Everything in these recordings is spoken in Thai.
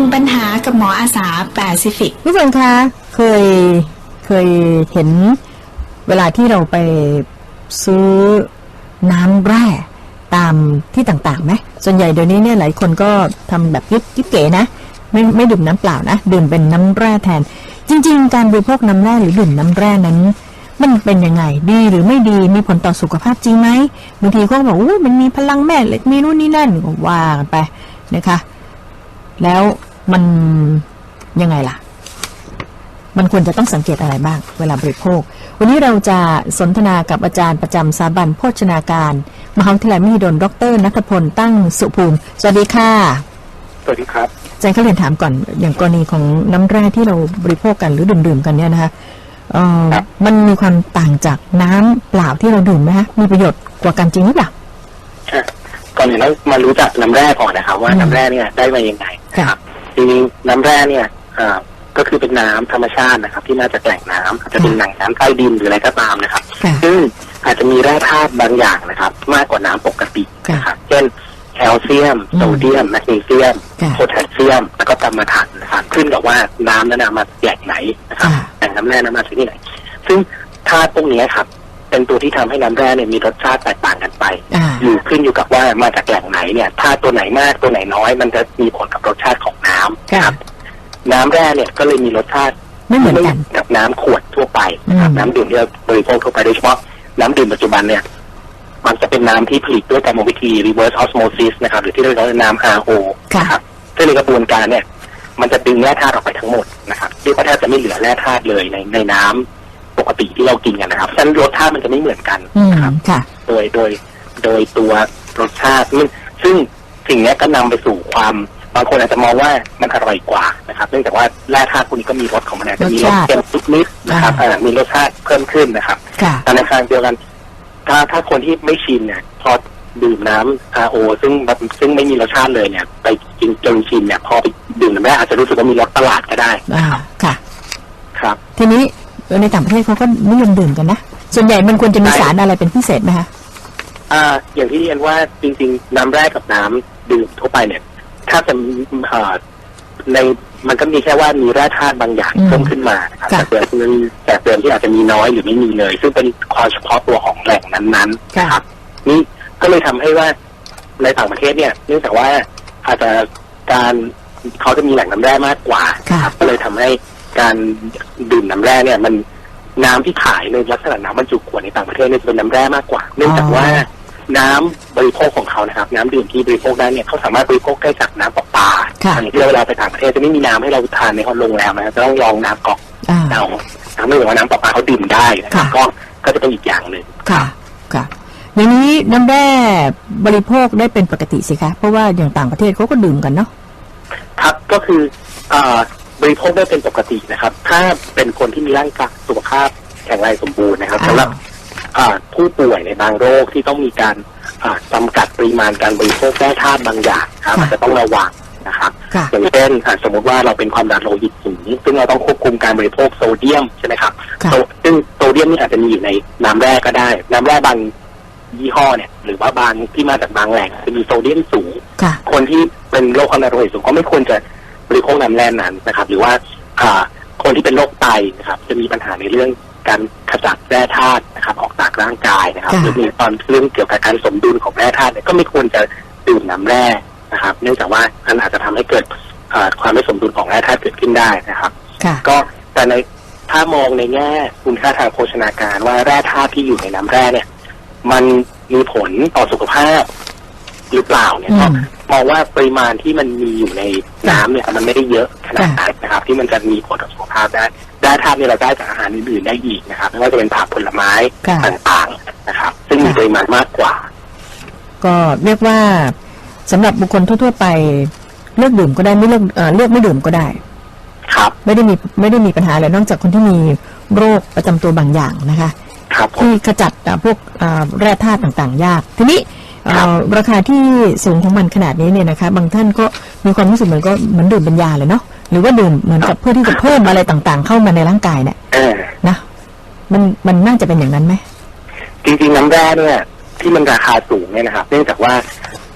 นึ่งปัญหากับหมออาสาแปซิฟิกผู้ชมคะเคยเคยเห็นเวลาที่เราไปซื้อน้ำแร่ตามที่ต่างๆไหมส่วนใหญ่เดี๋ยวนี้เนี่ยหลายคนก็ทำแบบยิบยิบเก๋นะ ไม่ไม่ดื่มน้ำเปล่านะ ดื่มเป็นน้ำแร่แทน จริง ๆ การบริโภคน้ำแร่หรือดื่มน้ำแร่นั้น มันเป็นยังไงดีหรือไม่ดีมีผลต่อสุขภาพจริงไหมบางทีก็บอกว่ามันมีพลังแม่เหล็กมีนู่นนี่นั่นก็ว่ากันไปนะคะ แล้ว มันยังไงล่ะ มันควรจะต้องสังเกตอะไรบ้าง เวลาบริโภค วันนี้เราจะสนทนากับอาจารย์ประจำสถาบันโภชนาการ มหาวิทยาลัยมหิดลดรนัทพลตั้งสุภูมิ สวัสดีค่ะ สวัสดีครับอาจารย์เขาเรียนถามก่อน อย่างกรณีของน้ำแร่ที่เราบริโภคกันหรือดื่มๆกันเนี่ยนะคะเอ่อครับมันมีความต่างจากน้ำเปล่าที่เราดื่มไหมคะมีประโยชน์กว่ากันจริงหรือเปล่าค่ะก่อนอื่นต้องมารู้จักน้ำแร่ก่อนนะครับว่าอืมน้ำแร่เนี่ยได้มายังไงค่ะนะครับจ ริงๆน้ำแร่เนี่ยอ่าก็คือเป็นน้ำธรรมชาตินะครับ ที่มาจากแหล่งน้ำอาจจะเป็นแหล่งน้ำใต้ดินหรืออะไรก็ตามนะครับค่ะซึ่งอาจจะมีแร่ธาตุบางอย่างนะครับ มากกว่าน้ำปกตินะครับเช่นแคลเซียมอืมโซเดียมแมกนีเซียมค่ะโพแทสเซียม แล้วก็กรรมฐานนะครับขึ้นกับว่าน้ำนั้นนะมาจากแหล่งไหนนะครับค่ะแหล่งน้ำแร่นั้นมาจากที่ไหน ซึ่งธาตุพวกนี้ครับเป็นตัวที่ทำให้น้ำแร่เนี่ยมีรสชาติแตกต่างกันไปอ่าอยู่ขึ้นอยู่กับว่ามาจากแหล่งไหนเนี่ย ถ้าตัวไหนมากตัวไหนน้อย มันจะมีผลกับรสชาติของน้ำ ค่ะครับ น้ำแร่เนี่ยก็เลยมีรสชาติไม่เหมือนกัน กับน้ำขวดทั่วไปนะครับอืม น้ำดื่มที่เราบริโภคทั่วไปโดยเฉพาะน้ำดื่มปัจจุบันเนี่ย มันจะเป็นน้ำที่ผลิตด้วยกรรมวิธี reverse osmosis นะครับ หรือที่เรียกว่าน้ำ RO ค่ะ นะครับซึ่งในกระบวนการเนี่ย มันจะดึงแร่ธาตุออกไปทั้งหมดนะครับเรียกว่าแทบจะไม่เหลือแร่ธาตุเลยในในน้ำปกติที่เรากินกันนะครับฉะนั้นรสชาติมันจะไม่เหมือนกันอืม นะครับ ค่ะ โดยโดยโดยตัวรสชาติซึ่งซึ่งสิ่งเนี้ยก็นำไปสู่ความ บางคนอาจจะมองว่ามันอร่อยกว่านะครับเนื่องจากว่าแร่ธาตุพวกนี้ก็มีรสของมันนะจะมีรสเค็มนิดๆนะครับอ่าอ่ามีรสชาติเพิ่มขึ้นนะครับค่ะแต่ในทางเดียวกัน ถ้าถ้าคนที่ไม่ชินเนี่ยพอดื่มน้ำ RO ซึ่งแบบซึ่งไม่มีรสชาติเลยเนี่ย ไปกินจนชินเนี่ย พอไปดื่มน้ำแร่อาจจะรู้สึกว่ามีรสประหลาดก็ได้อ่าค่ะ ครับ ทีนี้ในต่างประเทศเขาก็นิยมดื่มกันนะ ส่วนใหญ่มันควรจะมีใช่สารอะไรเป็นพิเศษไหมคะอ่าอย่างที่เรียนว่าจริง ๆ น้ำแร่กับน้ำดื่มทั่วไปเนี่ย ถ้าจะเอ่อในมันก็มีแค่ว่ามีแร่ธาตุบางอย่างอืมเพิ่มขึ้นมานะครับค่ะแต่เดิมมันแต่เดิมที่อาจจะมีน้อยหรือไม่มีเลย ซึ่งเป็นความเฉพาะตัวของแหล่งนั้นๆค่ะนะครับ นี่ก็เลยทำให้ว่าในต่างประเทศเนี่ยเนื่องจากว่าอาจจะการเขาจะมีแหล่งน้ำแร่มากกว่าค่ะครับก็เลยทำให้การดื่มน้ำแร่เนี่ย มันน้ำที่ขายในลักษณะน้ำบรรจุขวดในต่างประเทศเนี่ยจะเป็นน้ำแร่มากกว่า เนื่องจากว่า น้ำบริโภคของเขานะครับ น้ำดื่มที่บริโภคได้เนี่ยเขาสามารถบริโภคได้จากน้ำประปาค่ะอย่างที่เวลาไปต่างประเทศจะไม่มีน้ำให้เราทานในโรงแรมนะครับจะต้องลองน้ำกรอกอ่าเอาน้ำไม่เหมือนว่าน้ำประปาเขาดื่มได้นะครับค่ะก็ก็จะเป็นอีกอย่างหนึ่งค่ะค่ะอย่างนี้น้ำแร่บริโภคได้เป็นปกติสิคะเพราะว่าอย่างต่างประเทศเขาก็ดื่มกันเนาะครับก็คือเอ่อบริโภคได้เป็นปกตินะครับ ถ้าเป็นคนที่มีร่างกายสุขภาพแข็งแรงสมบูรณ์นะครับอ้าวสำหรับอ่า ผู้ป่วยในบางโรคที่ต้องมีการอ่าจำกัดปริมาณการบริโภคแร่ธาตุบางอย่างครับอาจจะต้องระวังนะครับค่ะอย่างเช่นอะสมมติว่าเราเป็นความดันโลหิตสูงซึ่งเราต้องควบคุมการบริโภคโซเดียมใช่ไหมครับค่ะโซซึ่งโซเดียมนี่อาจจะมีอยู่ในน้ำแร่ก็ได้ น้ำแร่บางยี่ห้อเนี่ย หรือว่าบางที่มาจากบางแหล่งจะมีโซเดียมสูงค่ะคนที่เป็นโรคความดันโลหิตสูงก็ไม่ควรจะบริโภคน้ำแร่นั้นนะครับ หรือว่าอ่าคนที่เป็นโรคไตนะครับ จะมีปัญหาในเรื่อง การขจัดแร่ธาตุนะครับออกจากร่างกายนะครับค่ะหรือมีตอนเรื่องเกี่ยวกับการสมดุลของแร่ธาตุเนี่ยก็ไม่ควรจะดื่มน้ำแร่นะครับ เนื่องจากว่ามันอาจจะทำให้เกิดอ่าความไม่สมดุลของแร่ธาตุเกิดขึ้นได้นะครับค่ะก็แต่ในถ้ามองในแง่คุณค่าทางโภชนาการว่าแร่ธาตุที่อยู่ในน้ำแร่เนี่ย มันมีผลต่อสุขภาพหรือเปล่าเนี่ยก็อืมมองว่าปริมาณที่มันมีอยู่ในน้ำเนี่ย มันไม่ได้เยอะขนาดนั้นนะครับ ที่มันจะมีผลต่อสุขภาพได้ แร่ธาตุเนี่ยเราได้จากอาหารอื่นๆได้อีกนะครับไม่ว่าจะเป็นผักผลไม้ค่ะ ต่างๆนะครับ ซึ่งมีปริมาณมากกว่า ก็เรียกว่าสำหรับบุคคลทั่ว ๆ ไปเลือกดื่มก็ได้ไม่เลือกเอ่อเลือกไม่ดื่มก็ได้ ครับ ไม่ได้มีไม่ได้มีปัญหาอะไรนอกจากคนที่มีโรคประจำตัวบางอย่างนะคะ ครับผม ที่ขจัดอ่าพวกอ่าแร่ธาตุต่างๆ ยาก ทีนี้เอ่อครับ ราคาที่สูงของมันขนาดนี้เนี่ยนะคะ บางท่านก็มีความรู้สึกเหมือนก็เหมือนดื่มเป็นยาเลยเนาะ หรือว่าดื่มเหมือนกับเพื่อที่จะเพิ่มอะไรต่างๆ เข้ามาในร่างกายเนี่ยเออนะมันมันน่าจะเป็นอย่างนั้นไหมจริงๆน้ำแร่เนี่ย ที่มันราคาสูงเนี่ยนะครับ เนื่องจากว่า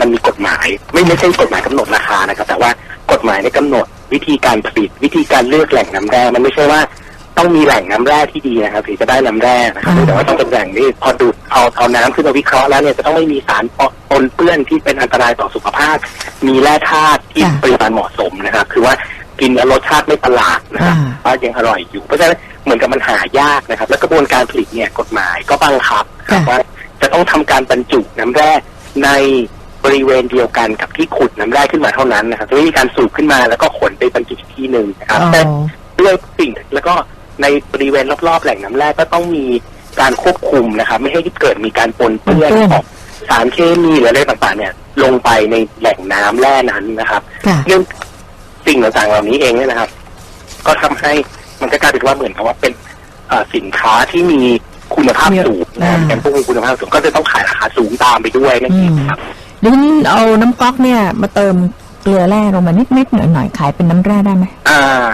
มันมีกฎหมาย ไม่ไม่ใช่กฎหมายกำหนดราคานะครับ แต่ว่ากฎหมายในยกำหนดวิธีการผลิตวิธีการเลือกแหล่งน้ำแร่มันไม่ใช่ว่าต้องมีแหล่งน้ำแร่ที่ดีนะครับถึงจะได้น้ำแร่นะครับอ่าแต่ว่าต้องเป็นแหล่งที่พอดูดเอาเอาน้ำขึ้นมาวิเคราะห์แล้วเนี่ยจะต้องไม่มีสารปนเปื้อนที่เป็นอันตรายต่อสุขภาพ มีแร่ธาตุที่ปริมาณเหมาะสมนะครับ คือว่า กินแล้วรสชาติไม่ประหลาดนะครับอ่าว่ายังอร่อยอยู่ เพราะฉะนั้นเหมือนกับมันหายากนะครับ และกระบวนการผลิตเนี่ยกฎหมายก็บังคับค่ะว่าจะต้องทำการบรรจุน้ำแร่ในบริเวณเดียวกันกับที่ขุดน้ำแร่ขึ้นมาเท่านั้นนะครับจะไม่มีการสูบขึ้นมาแล้วก็ขนไปบรรจุอีกที่หนึ่งนะครับอ๋อแต่ด้วยสิ่งแล้วก็ในบริเวณรอบๆ แหล่งน้ำแร่ก็ต้องมีการควบคุมนะครับ ไม่ให้เกิดมีการปนเปื้อนปนเปื้อนของสารเคมีหรืออะไรต่างๆเนี่ยลงไปในแหล่งน้ำแร่นั้นนะครับค่ะเรื่อง สิ่งต่างๆเหล่านี้เองเนี่ยนะครับ ก็ทำให้มันก็กลายเป็นว่าเหมือนกับว่าเป็นเอ่อสินค้าที่มีคุณภาพสูงนะครับอ่าเป็นพวกมีคุณภาพสูงก็จะต้องขายราคาสูงตามไปด้วยนั่นเองครับเดี๋ยวนี้เอาน้ำก๊อกเนี่ย มาเติมเกลือแร่ลงมานิดๆหน่อยๆขายเป็นน้ำแร่ได้ไหมอ่า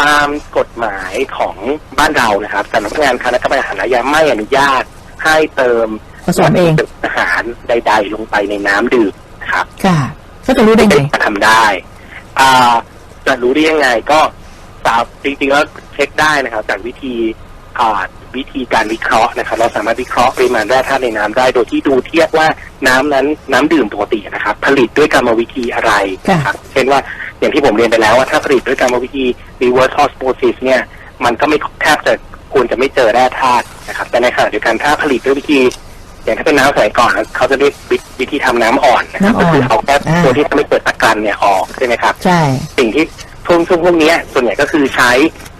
ตามกฎหมายของบ้านเรานะครับสำนักงานคณะกรรมการอาหารและยาไม่อนุญาตให้เติมผสมเองอาหารใด ๆ ลงไปในน้ำดื่มนะครับ ค่ะ ก็จะรู้ได้ไงทำได้ อ่าจะรู้ได้ยังไงก็ตามจริงๆแล้วเช็คได้นะครับ จากวิธีอ่าวิธีการวิเคราะห์นะครับ เราสามารถวิเคราะห์ปริมาณแร่ธาตุในน้ำได้ โดยที่ดูเทียบว่าน้ำนั้นน้ำดื่มปกตินะครับ ผลิตด้วยกรรมวิธีอะไรนะครับเช่นว่าอย่างที่ผมเรียนไปแล้วว่าถ้าผลิตด้วยกรรมวิธี reverse osmosis เนี่ยมันก็ไม่แทบจะควรจะไม่เจอแร่ธาตุนะครับ แต่ในขณะเดียวกันถ้าผลิตด้วยวิธี อย่างถ้าเป็นน้ำสมัยก่อนเขาจะเรียกวิวิธีทำน้ำอ่อนนะครับน้ำอ่ก็อนคือเอาแค่อ่าตัวที่ทำให้เกิดตะกันเนี่ยออกใช่ไหมครับ ใช่ สิ่งที่ช่วงช่วงพวกเนี้ยส่วนใหญ่ก็คือใช้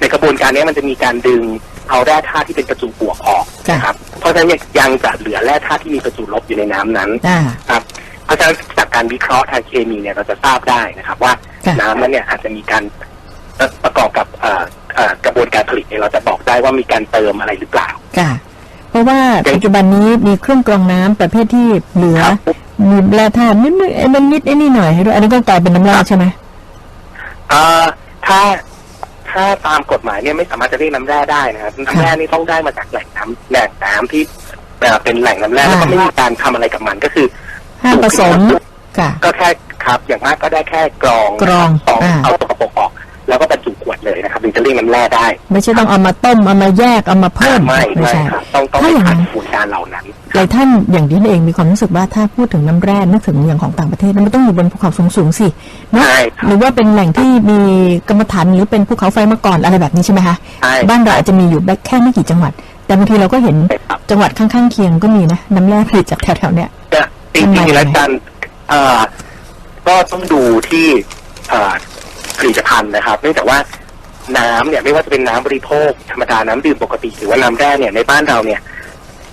ในกระบวนการเนี้ยมันจะมีการดึงเอาแร่ธาตุที่เป็นประจุบวกออกจ้ะนะครับ เพราะฉะนั้นเนี่ยยังจะเหลือแร่ธาตุที่มีประจุลบอยู่ในน้ำนั้นอ่าครับเพราะฉะนั้นจากการวิเคราะห์ทางเคมีเนี่ยเราจะทราบได้นะครับ ว่าค่ะน้ำนั้นเนี่ยอาจจะมีการเอ่อประกอบกับเอ่อเอ่อกระบวนการผลิตเนี่ยเราจะบอกได้ว่ามีการเติมอะไรหรือเปล่าค่ะเพ ราะว่าปัจจุบันนี้มีเครื่องกรองน้ำประเภทที่เหลือครับมีแร่ธาตุนิดๆไอ้มันนิดไอ้นี่หน่อยให้ด้วยอันนี้ก็กลายเป็นน้ำแร่ใช่ไหมเอ่อถ้าถ้าตามกฎหมายเนี่ยไม่สามารถจะเรียกน้ำแร่ได้นะครับน้ำแร่นี่ต้องได้มาจากแหล่งน้ำแหล่งน้ำที่เอ่อเป็นแหล่งน้ำแร่แล้วก็อ่าไม่มีการทำอะไรกับมันก็คือห้ามผสมค่ะก็แค่ครับ อย่างมากก็ได้แค่กรองกรองกรองอ่าเอาตัวกระปกออก ครับถึงจะเรียกน้ำแร่ได้ ไม่ใช่ต้องเอามาต้มเอามาแยกเอามาเพิ่มไม่ไม่ใช่ครับต้องต้องถ้าไปอย่างผ่านั้นนกระบวนการเหล่านั้นหลายท่านอย่างที่เองมีความรู้สึกว่าถ้าพูดถึงน้ำแร่นึกถึงอย่างของต่างประเทศมันต้องอยู่บนภูเขาสูงๆสิเนอะใช่ครับหรือว่าเป็นแหล่งที่มีกรรมฐานหรือเป็นภูเขาไฟมาก่อนอะไรแบบนี้ใช่ไหมคะใช่บ้านเราอาจจะมีอยู่แค่ไม่กี่จังหวัด แต่บางทีเราก็เห็นใช่ครับจังหวัดข้างๆเคียงก็มีนะน้ำแร่ผลิตจากแถวๆเนี้ยจะจริงทำไมๆแล้วการเอ่อก็ต้องดูที่เอ่อผลิตภัณฑ์นะครับ เนื่องจากว่า น้ำเนี่ยไม่ว่าจะเป็นน้ำบริโภคธรรมดาน้ำดื่มปกติหรือว่าน้ำแร่เนี่ยในบ้านเราเนี่ย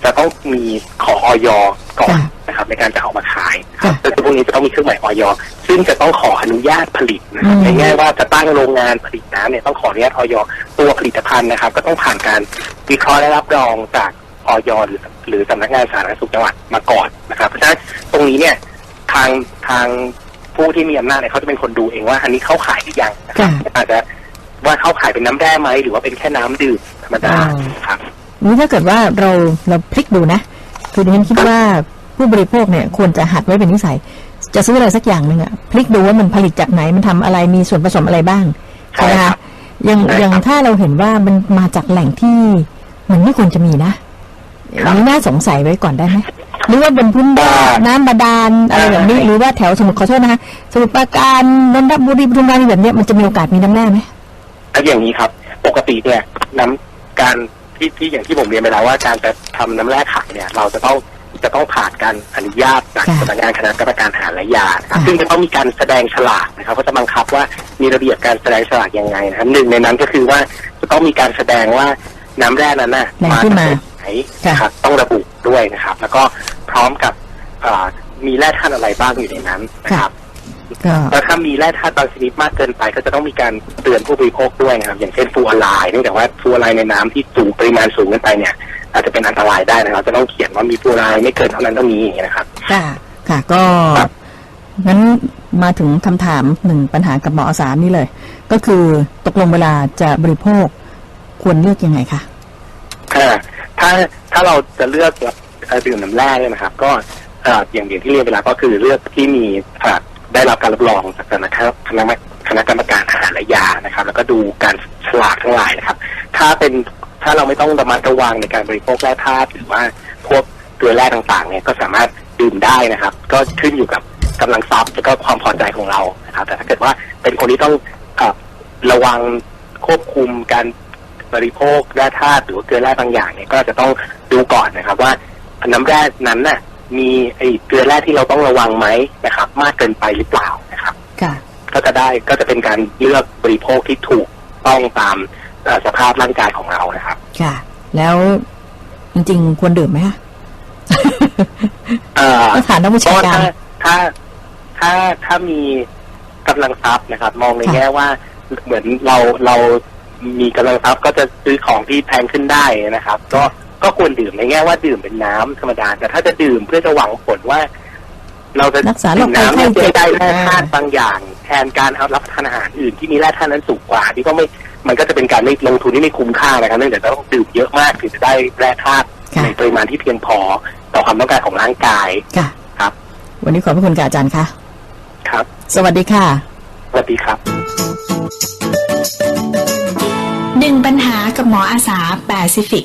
จะต้องมีขอออยก่อนค่ะนะครับ ในการจะเอามาขายครับค่ะซึ่งพวกนี้จะต้องมีเครื่องหมายออยซึ่งจะต้องขออนุญาตผลิตนะครับอืมในแง่ว่าจะตั้งโรงงานผลิตน้ำเนี่ยต้องขออนุญาตออยตัวผลิตภัณฑ์นะครับ ก็ต้องผ่านการวิเคราะห์และรับรองจากออยหรือหรือสำนักงานสาธารณสุขจังหวัดมาก่อนนะครับเพราะฉะนั้นตรงนี้เนี่ยทางทางผู้ที่มีอำนาจเนี่ยเขาจะเป็นคนดูเองว่า อันนี้เข้าขายหรือยังนะครับค่ะอาจจะ ว่าเข้าขายเป็นน้ำแร่ไหมหรือว่าเป็นแค่น้ำดื่มธรรมดาอ่าครับนี่ถ้าเกิดว่าเราเราพลิกดูนะ คือดิฉันคิดว่าผู้บริโภคเนี่ยควรจะหัดไว้เป็นนิสัย จะซื้ออะไรสักอย่างหนึ่งอะพลิกดูว่ามันผลิตจากไหนมันทำอะไรมีส่วนผสมอะไรบ้างใช่ไหมใช่ครัคะบอย่างใช่ครับอย่างถ้าเราเห็นว่ามันมาจากแหล่งที่มันไม่ควรจะมีนะครับนี่น่าสงสัยไว้ก่อนได้ไหมหรือว่าบนพื้นบ้านน้ำบาดาลอะไรแบบนี้หรือว่าแถวสมุทรขอโทษนะคะสมุทรปราการนนทบุรีปทุมธานีแบบเนี้ยมันจะมีโอกาสมีน้ำแร่ไหม แล้วอย่างนี้ครับ ปกติเนี่ยน้ำการที่ที่อย่างที่ผมเรียนไปแล้วว่าการจะทำน้ำแร่ขายเนี่ย เราจะต้องจะต้องผ่านการอนุญาตจากค่ะสำนักงานคณะกรรมการอาหารและยานะครับค่ะซึ่งจะต้องมีการแสดงฉลากนะครับก็จะบังคับว่ามีระเบียบการแสดงฉลากยังไงนะครับหนึ่งในนั้นก็คือว่าจะต้องมีการแสดงว่าน้ำแร่นั้นน่ะแหล่งที่มาจากไหนค่ะนะครับต้องระบุด้วยนะครับ แล้วก็พร้อมกับอ่ามีแร่ธาตุอะไรบ้างอยู่ในนั้นนะครับก็ แล้วถ้ามีแร่ธาตุบางชนิดมากเกินไปก็จะต้องมีการเตือนผู้บริโภคด้วยนะครับ อย่างเช่นฟลูออไรด์เนื่องจากว่าฟลูออไรด์ในน้ำที่สูงปริมาณสูงเกินไปเนี่ย อาจจะเป็นอันตรายได้นะครับ จะต้องเขียนว่ามีฟลูออไรด์ไม่เกินเท่านั้นเท่านี้อย่างเงี้ยนะครับ ค่ะ ค่ะก็ครับงั้นมาถึงคำถามหนึ่งปัญหากับหมออาสานี่เลย ก็คือตกลงเวลาจะบริโภคควรเลือกยังไงคะอ่าถ้าถ้าเราจะเลือกรับเอ่อดื่มน้ำแร่เนี่ยนะครับ ก็เออ่ออย่างอย่างที่เรียนไปแล้วก็คือเลือกที่มีอ่า ได้รับการรับรองจากคณะคณะคณะกรรมการอาหารและยานะครับ แล้วก็ดูการฉลากทั้งหลายนะครับ ถ้าเป็นถ้าเราไม่ต้องระมัดระวังในการบริโภคแร่ธาตุหรือว่าพวกเกลือแร่ต่างๆเนี่ยก็สามารถดื่มได้นะครับ ก็ขึ้นอยู่กับกำลังทรัพย์แล้วก็ความพอใจของเรานะครับ แต่ถ้าเกิดว่าเป็นคนที่ต้องอระวังควบคุมการบริโภคแร่ธาตุหรือว่าเกลือแร่บางอย่างเนี่ยก็จะต้องดูก่อนนะครับว่าน้ำแร่นั้นน่ะ มีไอ้เกลือแร่ที่เราต้องระวังไหมนะครับ มากเกินไปหรือเปล่านะครับค่ะก็จะได้ก็จะเป็นการเลือกบริโภคที่ถูกต้องตามเอ่อสภาพร่างกายของเรานะครับ ค่ะ แล้วจริงๆควรดื่มไหมคะเอ่อก็ถามนักวิชาก็การถ้าถ้าถ้าถ้ามีกำลังทรัพย์นะครับ มองในค่ะแง่ว่าเหมือนเราเรามีกำลังทรัพย์ก็จะซื้อของที่แพงขึ้นได้นะครับ ก็ ก็ควรดื่มในแง่ว่าดื่มเป็นน้ำธรรมดา แต่ถ้าจะดื่มเพื่อจะหวังผลว่า เราจะรักษาโรดื่คมภัยน้ำเนี่ยไข้เจ็บเพื่อให้ได้แร่ธาตุอ่าบางอย่าง แทนการเอารับประทานอาหารอื่นที่มีแร่ธาตุนั้นสูงกว่า ที่ก็ไม่มันก็จะเป็นการไม่ลงทุนที่ไม่คุ้มค่านะครับเนื่องจากต้องดื่มเยอะมากถึงจะได้แร่ธาตุค่ะในปริมาณที่เพียงพอต่อความต้องการของร่างกายค่ะครับ วันนี้ขอบพระคุณค่ะอาจารย์ค่ะครับ สวัสดีค่ะ สวัสดีครับหนึ่งปัญหากับหมออาสาแปซิฟิก